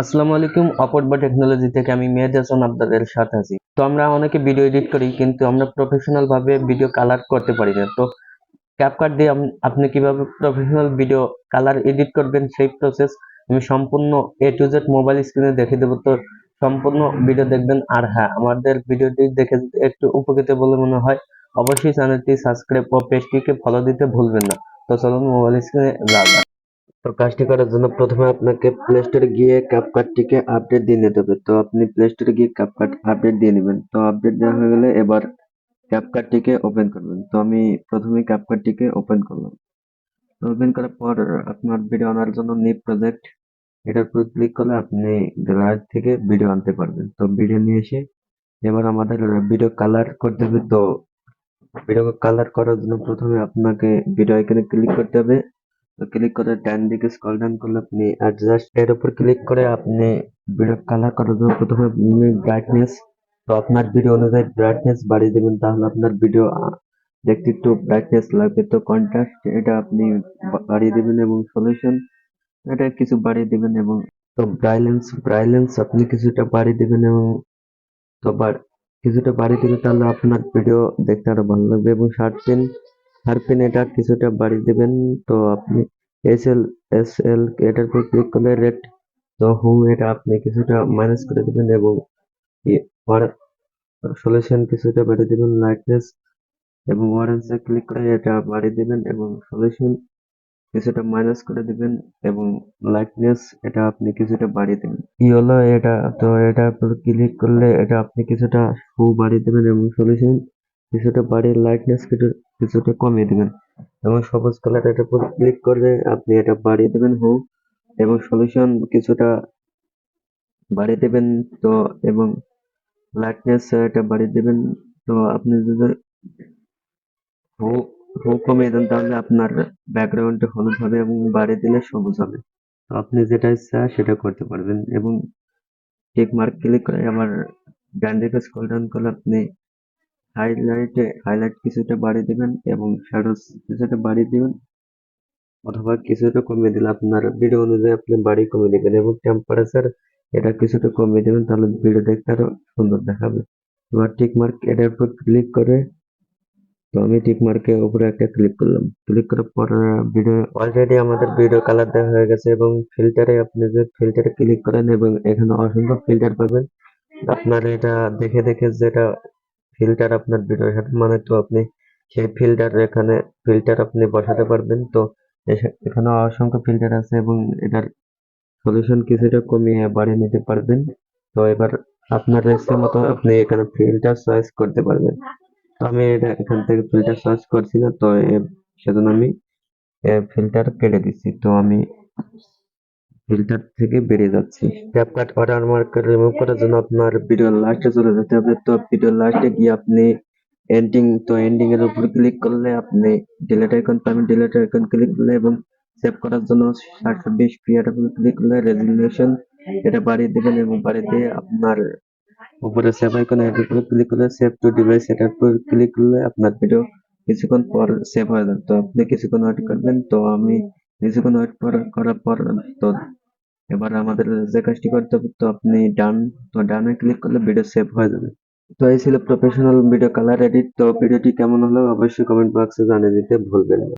আসসালামু আলাইকুম অপরবা টেকনোলজি থেকে আমি মেহেদ হাসান আপনাদের সাথে আছি। তো আমরা অনেকে ভিডিও এডিট করি, কিন্তু আমরা প্রফেশনাল ভাবে ভিডিও কালার করতে পারি না। তো ক্যাপকাট দিয়ে আপনি কীভাবে প্রফেশনাল ভিডিও কালার এডিট করবেন সেই প্রসেস আমি সম্পূর্ণ এ টু জেড মোবাইল স্ক্রিনে দেখে দেবো। তো সম্পূর্ণ ভিডিও দেখবেন। আর হ্যাঁ আমাদের ভিডিওটি দেখে একটু উপকৃত বলে মনে হয়, অবশ্যই চ্যানেলটি সাবস্ক্রাইব ও পেজটিকে ফলো দিতে ভুলবেন না। তো চলুন মোবাইল স্ক্রিনে যাওয়া তো কাজটি করার জন্য প্রথমে আপনাকে প্লে স্টোরে গিয়ে ক্যাপকাটটিকে আপডেট দিয়ে নিতে হবে। তো আপনি প্লে স্টোরে গিয়ে ক্যাপকাট আপডেট দিয়ে নেবেন। তো আপডেট দেওয়া হয়ে গেলে এবার ক্যাপকাটটিকে ওপেন করবেন। তো আমি প্রথমে ক্যাপকাটটিকে ওপেন করলাম। ওপেন করার পর আপনার ভিডিও আনার জন্য নিউ প্রজেক্ট এটার উপর ক্লিক করলে আপনি গ্যালারি থেকে ভিডিও আনতে পারবেন। তো ভিডিও নিয়ে এসে এবার আমাদের ভিডিও কালার করতে হবে। তো ভিডিও কালার করার জন্য প্রথমে আপনাকে ভিডিও আইকনে ক্লিক করতে হবে। তো ক্লিক করে ডান দিকে স্ক্রল ডাউন করলে আপনি অ্যাডজাস্ট এর উপর ক্লিক করে আপনি ভিডিও কালার করার জন্য প্রথমে ব্রাইটনেস তো আপনার ভিডিও অনুযায়ী ব্রাইটনেস বাড়িয়ে দেবেন। তাহলে আপনার ভিডিও দেখতে একটু ব্রাইটনেস লাগবে। তো কন্ট্রাস্ট এটা আপনি বাড়িয়ে দেবেন এবং সলিউশন এটা কিছু বাড়িয়ে দেবেন এবং তো ব্রাইলেন্স ব্রাইলেন্স আপনি কিছুটা বাড়িয়ে দেবেন এবং তো কিছুটা বাড়িয়ে দিলে তাহলে আপনার ভিডিও দেখতে আরও ভালো লাগবে এবং শার্পেন শার্পেন এটা কিছুটা বাড়িয়ে দেবেন। তো আপনি এস এল এস এল এটার উপর ক্লিক করলে রেট হুম এটা আপনি কিছুটা মাইনাস করে দেবেন এবং সলিউশন কিছুটা বাড়িয়ে দেবেন লাইটনেস এবং অরেঞ্জে ক্লিক করে এটা বাড়িয়ে দেবেন এবং সলিউশন কিছুটা মাইনাস করে দিবেন এবং লাইটনেস এটা আপনি কিছুটা বাড়িয়ে দেবেন। ইয়েলো এটা তো উপর ক্লিক করলে এটা আপনি কিছুটা শু বাড়িয়ে দেবেন এবং সলিউশন কিছুটা বাড়িয়ে লাইটনেস কিছু কিছুটা কমিয়ে দিবেন। এবং সবুজ কালার এটার উপর ক্লিক করলে আপনি এটা বাড়িয়ে দেবেন হু এবং সলিউশন কিছুটা বাড়িয়ে দেবেন তো, এবং লাইটনেস এটা বাড়িয়ে দেবেন তো আপনি যদি হু হু কমিয়ে দেন তাহলে আপনার ব্যাকগ্রাউন্ডটা হলুদ হবে এবং বাড়িয়ে দিলে সবুজ হবে। তো আপনি যেটা ইচ্ছা সেটা করতে পারবেন। এবং টিক মার্ক ক্লিক করে আমার ডান স্ক্রল ডাউন করলে আপনি হাইলাইটে হাইলাইট কিছুটা বাড়িয়ে দিবেন এবং শ্যাডোজ কিছুটা বাড়িয়ে দিবেন অথবা কিছুটা কমিয়ে দিলে আপনার ভিডিও অনুযায়ী আপনি বাড়ি কমিয়ে দেবেন এবং টেম্পারেচার এটা কিছুটা কমিয়ে দিবেন, তাহলে ভিডিও দেখতে আরও সুন্দর দেখাবে। এবার টিক মার্ক এটার উপর ক্লিক করে, তো আমি টিক মার্কের উপরে একটা ক্লিক করলাম। ক্লিক করার পর ভিডিও অলরেডি আমাদের ভিডিও কালার দেওয়া হয়ে গেছে এবং ফিল্টারে আপনি যে ফিল্টারে ক্লিক করেন এবং এখানে অসংখ্য ফিল্টার পাবেন। আপনার এটা দেখে দেখে যেটা ফিল্টার আপনার ভিডিওর সাথে মানে তো আপনি সেই ফিল্টার এখানে ফিল্টার আপনি বসাতে পারবেন। তো এখানে অসংখ্য ফিল্টার আছে এবং এটার সলিউশন কিছুটা কমিয়ে বাড়িয়ে নিতে পারবেন। তো এবার আপনার ইচ্ছে মতো আপনি এখানে ফিল্টার চয়েস করতে পারবেন। তো আমি এটা এখান থেকে ফিল্টার সার্চ করছি না, তো সেজন্য আমি ফিল্টার কেটে দিচ্ছি। তো আমি ফিল্টার থেকে বেরিয়ে যাচ্ছি। ক্যাপকাট ওয়াটারমার্ক রিমুভ করার জন্য আপনার ভিডিও লাস্টে চলে যেতে হবে। তো ভিডিও লাস্টে গিয়ে আপনি এন্ডিং তো এন্ডিং এর উপর ক্লিক করলে আপনি ডিলেট আইকন পাবেন ডিলেট আইকন ক্লিক করলে এবং সেভ করার জন্য সাতশো বিশ পিয়ার উপর ক্লিক করলে রেজুলেশন এটা বাড়িয়ে দিবেন এবং বাড়িয়ে দিয়ে আপনার উপরে সেভ আইকন এর উপরে ক্লিক করলে সেভ টু ডিভাইস এটার উপর ক্লিক করলে আপনার ভিডিও কিছুক্ষণ পর সেভ হয়ে যাবে। তো আপনি কিছুক্ষণ ওয়েট করবেন। তো আমি কিছুক্ষণ ওয়েট করার পর তো এবার আমাদের যে কাজটি করতে হবে, তো আপনি ডান, তো ডানে ক্লিক করলে ভিডিও সেভ হয়ে যাবে। তো এই ছিল প্রফেশনাল ভিডিও কালার এডিট তো ভিডিওটি কেমন হলো অবশ্যই কমেন্ট বক্সে জানিয়ে দিতে ভুলবেন না।